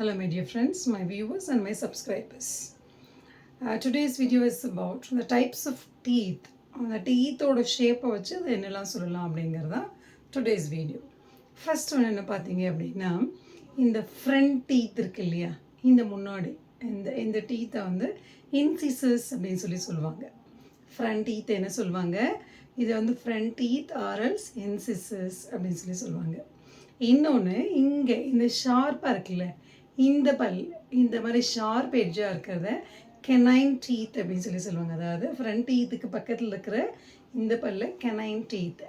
Hello, my dear friends, my viewers, and my subscribers. Uh, today's video is about the types of teeth. அந்த டீத்தோட ஷேப்பை வச்சு அது என்னெல்லாம் சொல்லலாம் அப்படிங்கிறது தான் டுடேஸ் வீடியோ ஃபர்ஸ்ட் ஒன்று என்ன பார்த்தீங்க அப்படின்னா இந்த ஃப்ரண்ட் டீத் இருக்கு இல்லையா இந்த முன்னாடி இந்த இந்த டீத்தை வந்து இன்சிசஸ் அப்படின்னு சொல்லி சொல்லுவாங்க ஃப்ரண்ட் டீத் என்ன சொல்லுவாங்க இது வந்து ஃப்ரண்ட் டீத் ஆரல்ஸ் இன்சிசஸ் அப்படின்னு சொல்லி சொல்லுவாங்க இன்னொன்று இங்கே இந்த ஷார்ப்பாக இருக்குல்ல இந்த பல் இந்த மாதிரி ஷார்ப் எட்ஜாக இருக்கிறத கெனைன் டீத் அப்படின்னு சொல்லி சொல்லுவாங்க. அதாவது ஃப்ரண்ட் டீத்துக்கு பக்கத்தில் இருக்கிற இந்த பல்லு கெனைன் டீத்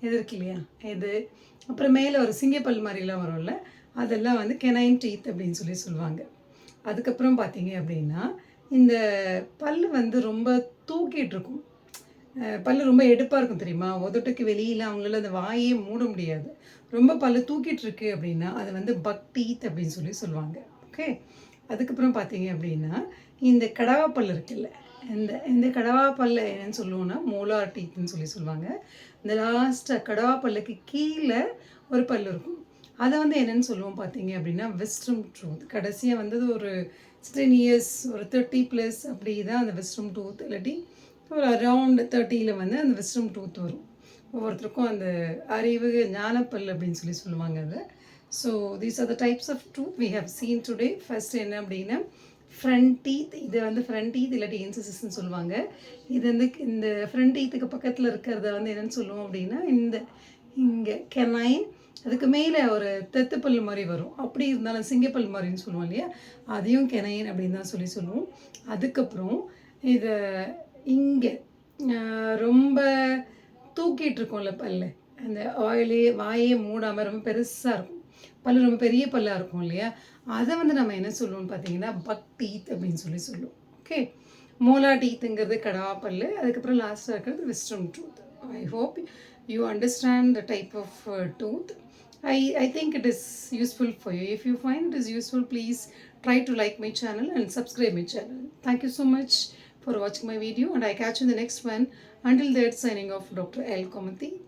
இது இருக்கு இல்லையா? இது. அப்புறம் மேலே ஒரு சிங்கப்பல் மாதிரிலாம் வரும்ல அதெல்லாம் வந்து கெனைன் டீத் அப்படின்னு சொல்லி சொல்லுவாங்க. அதுக்கப்புறம் பார்த்தீங்க அப்படின்னா இந்த பல் வந்து ரொம்ப தூக்கிட்டு இருக்கும். பல்லு ரொம்ப எடுப்பாக இருக்கும் தெரியுமா? உதட்டுக்கு வெளியில் அவங்களால அந்த வாயே மூட முடியாது. ரொம்ப பல்லு தூக்கிட்டு இருக்கு அப்படின்னா அது வந்து பக் டீத் அப்படின்னு சொல்லி சொல்லுவாங்க. ஓகே அதுக்கப்புறம் பார்த்தீங்க அப்படின்னா இந்த கடவா பல் இருக்குல்ல இந்த இந்த கடவா பல்ல என்னன்னு சொல்லுவோம்னா மோலார் டீத்னு சொல்லி சொல்லுவாங்க. இந்த லாஸ்ட்டாக கடவா பல்லுக்கு கீழே ஒரு பல் இருக்கும். அதை வந்து என்னென்னு சொல்லுவோம் பார்த்தீங்க அப்படின்னா வெஸ்ட்ரம் ட்ரூத் கடைசியாக வந்தது ஒரு சிக்ஸ்டீன் இயர்ஸ் ஒரு தேர்ட்டி ப்ளஸ் அப்படி தான் அந்த வெஸ்ட்ரம் டூத் இல்லாட்டி ஒரு அரவுண்ட் தேர்ட்டியில் வந்து அந்த விஸ்டம் டூத் வரும். ஒவ்வொருத்தருக்கும் அந்த அறிவு ஞானப்பல் அப்படின்னு சொல்லி சொல்லுவாங்க அதை. So these are the types of tooth we have seen today first என்ன அப்படின்னா ஃப்ரண்ட் டீத் இது வந்து ஃப்ரண்ட் டீத் இல்லாட்டி இன்சிசஸ்ன்னு சொல்லுவாங்க. இது வந்து இந்த ஃப்ரண்ட் டீத்துக்கு பக்கத்தில் இருக்கிறத வந்து என்னென்னு சொல்லுவோம் அப்படின்னா இந்த இங்கே கெனைன் அதுக்கு மேலே ஒரு தெத்துப்பல் மாதிரி வரும். அப்படி இருந்தாலும் சிங்கப்பல் மாதிரின்னு சொல்லுவோம் இல்லையா? அதையும் கெனைன் அப்படின்னு தான் சொல்லி சொல்லுவோம். அதுக்கப்புறம் இதை இங்கே. ரொம்ப தூக்கிட்டு இருக்கோம்ல பல்லு. அந்த ஆயிலே வாயே மூடாமல் ரொம்ப பெருசாக இருக்கும். பல்லு ரொம்ப பெரிய பல்லாக இருக்கும் இல்லையா? அதை வந்து நம்ம என்ன சொல்லுவோம்னு பார்த்தீங்கன்னா பக் டீத் அப்படின்னு சொல்லி சொல்லுவோம். ஓகே மோலா டீத்துங்கிறது கடவா பல்லு அதுக்கப்புறம் லாஸ்ட்டாக இருக்கிறது wisdom tooth I hope you understand the type of tooth I I think it is useful for you if you find it is useful please try to like my channel and subscribe my channel thank you so much for watching my video and I catch you in the next one. Until that, signing off Dr. L. Komati.